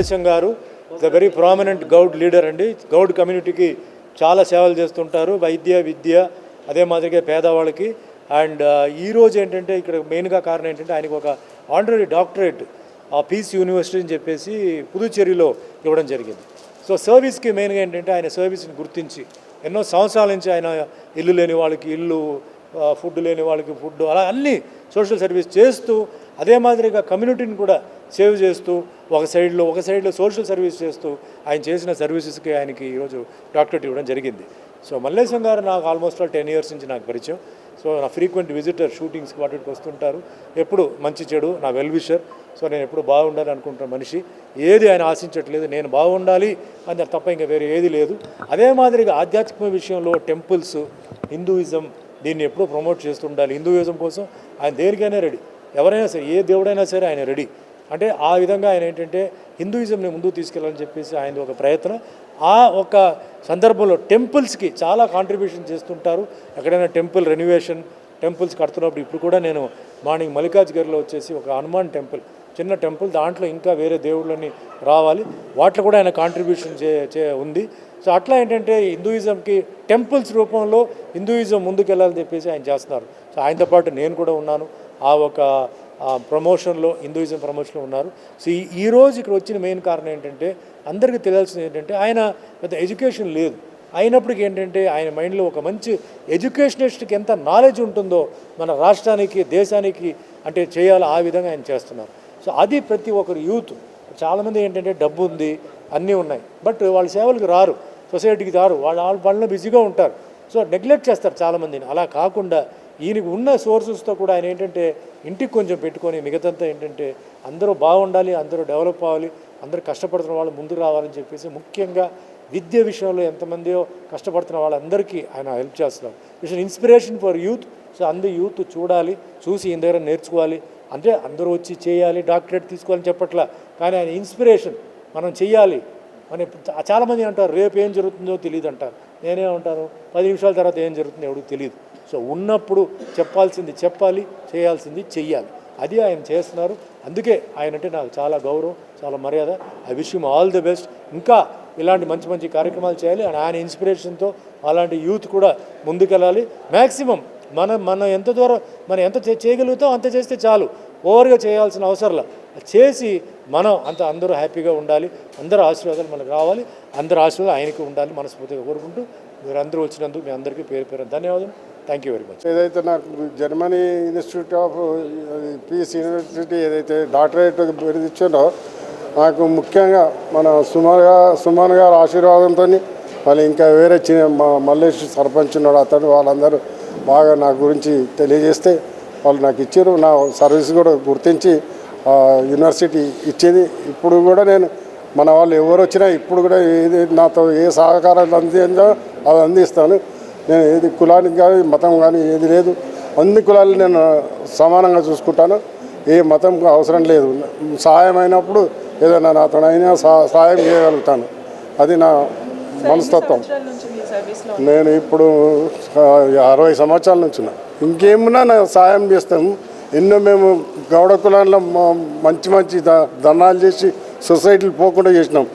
మల్లేశం గారు the very prominent Goud leader అండి. గౌడ్ కమ్యూనిటీకి చాలా సేవలు చేస్తుంటారు వైద్య విద్య అదే మాదిరిగా పేదవాళ్ళకి. అండ్ ఈ రోజు ఏంటంటే ఇక్కడ మెయిన్గా కారణం ఏంటంటే ఆయనకు ఒక ఆనరీ డాక్టరేట్ ఆ పీస్ యూనివర్సిటీ అని చెప్పేసి పుదుచ్చేరిలో ఇవ్వడం జరిగింది. సో సర్వీస్కి మెయిన్గా ఏంటంటే ఆయన సర్వీస్ని గుర్తించి ఎన్నో సంవత్సరాల నుంచి ఆయన ఇల్లు లేని వాళ్ళకి ఇల్లు ఫుడ్ లేని వాళ్ళకి ఫుడ్ అలా అన్నీ సోషల్ సర్వీస్ చేస్తూ అదే మాదిరిగా కమ్యూనిటీని కూడా సేవ్ చేస్తూ ఒక సైడ్లో ఒక సైడ్లో సోషల్ సర్వీస్ చేస్తూ ఆయన చేసిన సర్వీసెస్కి ఆయనకి ఈరోజు డాక్టరేట్ ఇవ్వడం జరిగింది. సో మల్లేశం గారు నాకు ఆల్మోస్ట్ ఆల్ టెన్ ఇయర్స్ నుంచి నాకు పరిచయం. సో నా ఫ్రీక్వెంట్ విజిటర్ షూటింగ్స్కి వాటికి వస్తుంటారు. ఎప్పుడు మంచి చెడు నా వెల్ విషర్ సో నేను ఎప్పుడు బాగుండాలి అనుకుంటున్న మనిషి. ఏది ఆయన ఆశించట్లేదు నేను బాగుండాలి అని తప్ప ఇంకా వేరే ఏది లేదు. అదే మాదిరిగా ఆధ్యాత్మిక విషయంలో టెంపుల్స్ హిందూయిజం దీన్ని ఎప్పుడూ ప్రమోట్ చేస్తుండాలి హిందూయిజం కోసం ఆయన దేనికైనా రెడీ. ఎవరైనా సరే ఏ దేవుడైనా సరే ఆయన రెడీ. అంటే ఆ విధంగా ఆయన ఏంటంటే హిందూయిజంని ముందుకు తీసుకెళ్ళాలని చెప్పేసి ఆయన ఒక ప్రయత్నం. ఆ ఒక సందర్భంలో టెంపుల్స్కి చాలా కాంట్రిబ్యూషన్ చేస్తుంటారు. ఎక్కడైనా టెంపుల్ రెన్యువేషన్ టెంపుల్స్ కడుతున్నప్పుడు ఇప్పుడు కూడా నేను మార్నింగ్ మల్లికార్జ్ గారిలో వచ్చేసి ఒక హనుమాన్ టెంపుల్ చిన్న టెంపుల్ దాంట్లో ఇంకా వేరే దేవుళ్ళని రావాలి. వాటిలో కూడా ఆయన కాంట్రిబ్యూషన్ చే ఉంది. సో అట్లా ఏంటంటే హిందూయిజంకి టెంపుల్స్ రూపంలో హిందూయిజం ముందుకెళ్ళాలని చెప్పేసి ఆయన చేస్తున్నారు. సో ఆయనతో పాటు నేను కూడా ఉన్నాను. ఆ ఒక ప్రమోషన్లో హిందూయిజం ప్రమోషన్లో ఉన్నారు. సో ఈ ఈ ఇక్కడ వచ్చిన మెయిన్ కారణం ఏంటంటే అందరికీ తెలియాల్సింది ఏంటంటే ఆయన పెద్ద ఎడ్యుకేషన్ లేదు. అయినప్పటికీ ఏంటంటే ఆయన మైండ్లో ఒక మంచి ఎడ్యుకేషనిస్ట్కి ఎంత నాలెడ్జ్ ఉంటుందో మన రాష్ట్రానికి దేశానికి అంటే చేయాలి ఆ విధంగా ఆయన చేస్తున్నారు. సో అది ప్రతి ఒక్కరు యూత్. చాలామంది ఏంటంటే డబ్బు ఉంది అన్నీ ఉన్నాయి. బట్ వాళ్ళ సేవలకు రారు సొసైటీకి రారు వాళ్ళ వాళ్ళ పనులు బిజీగా ఉంటారు. సో నెగ్లెక్ట్ చేస్తారు చాలామందిని. అలా కాకుండా ఈయనకు ఉన్న సోర్సెస్తో కూడా ఆయన ఏంటంటే ఇంటికి కొంచెం పెట్టుకొని మిగతంతా ఏంటంటే అందరూ బాగుండాలి అందరూ డెవలప్ అవ్వాలి అందరూ కష్టపడుతున్న వాళ్ళు ముందుకు రావాలని చెప్పేసి ముఖ్యంగా విద్య విషయంలో ఎంతమందియో కష్టపడుతున్న వాళ్ళందరికీ ఆయన హెల్ప్ చేస్తున్నారు. It's inspiration for youth. So అందరి యూత్ చూడాలి చూసి ఈయన దగ్గర నేర్చుకోవాలి అంటే అందరూ వచ్చి చేయాలి డాక్టరేట్ తీసుకోవాలని చెప్పట్లా. కానీ ఆయన ఇన్స్పిరేషన్ మనం చెయ్యాలి. అని చాలామంది అంటారు రేపు ఏం జరుగుతుందో తెలియదు అంటారు నేనే ఉంటాను పది నిమిషాల తర్వాత ఏం జరుగుతుందో ఎవరికి తెలియదు సో ఉన్నప్పుడు చెప్పాల్సింది చెప్పాలి చేయాల్సింది చెయ్యాలి. అది ఆయన చేస్తున్నారు. అందుకే ఆయన అంటే నాకు చాలా గౌరవం చాలా మర్యాద. I wish you all the best. ఇంకా ఇలాంటి మంచి మంచి కార్యక్రమాలు చేయాలి. అండ్ ఆయన ఇన్స్పిరేషన్తో అలాంటి యూత్ కూడా ముందుకెళ్ళాలి. మ్యాక్సిమం మనం మనం ఎంత దూరం మనం ఎంత చేయగలుగుతాం అంత చేస్తే చాలు. ఓవర్గా చేయాల్సిన అవసరంలా చేసి మనం అంత అందరూ హ్యాపీగా ఉండాలి. అందరూ ఆశీర్వాదాలు మనకు రావాలి. అందరూ ఆశీర్వాదాలు ఆయనకి ఉండాలి మనస్ఫూర్తిగా కోరుకుంటూ మీరు అందరూ వచ్చినందుకు మీ అందరికీ పేరు పేరు ధన్యవాదాలు థ్యాంక్ యూ వెరీ మచ్ ఏదైతే నాకు Germany institute of peace university ఏదైతే డాక్టరేట్ బిరుదు నాకు ముఖ్యంగా మన సుమన్ గారు సుమన్ గారు ఆశీర్వాదంతో వాళ్ళు ఇంకా వేరే చిన్న మా మల్లేష్ సర్పంచ్ ఉన్నాడు అతను వాళ్ళందరూ బాగా నా గురించి తెలియజేస్తే వాళ్ళు నాకు ఇచ్చారు. నా సర్వీస్ కూడా గుర్తించి యూనివర్సిటీ ఇచ్చేది. ఇప్పుడు కూడా నేను మన వాళ్ళు ఎవరు వచ్చినా ఇప్పుడు కూడా ఏది నాతో ఏ సహకారాలు అందిందో అది అందిస్తాను. నేను ఏది కులానికి కానీ మతం కానీ ఏది లేదు. అన్ని కులాలు నేను సమానంగా చూసుకుంటాను. ఏ మతం అవసరం లేదు. సహాయం అయినప్పుడు ఏదైనా నాతో అయినా సహాయం చేయగలుగుతాను. అది నా మనస్తత్వం. నేను ఇప్పుడు అరవై సంవత్సరాల నుంచి ఇంకేమున్నా నాకు సాయం చేస్తాం. ఎన్నో మేము గౌడ కులాల్లో మంచి మంచి ద- దండాలు చేసి సొసైటీలు పోకుండా చేసినాం.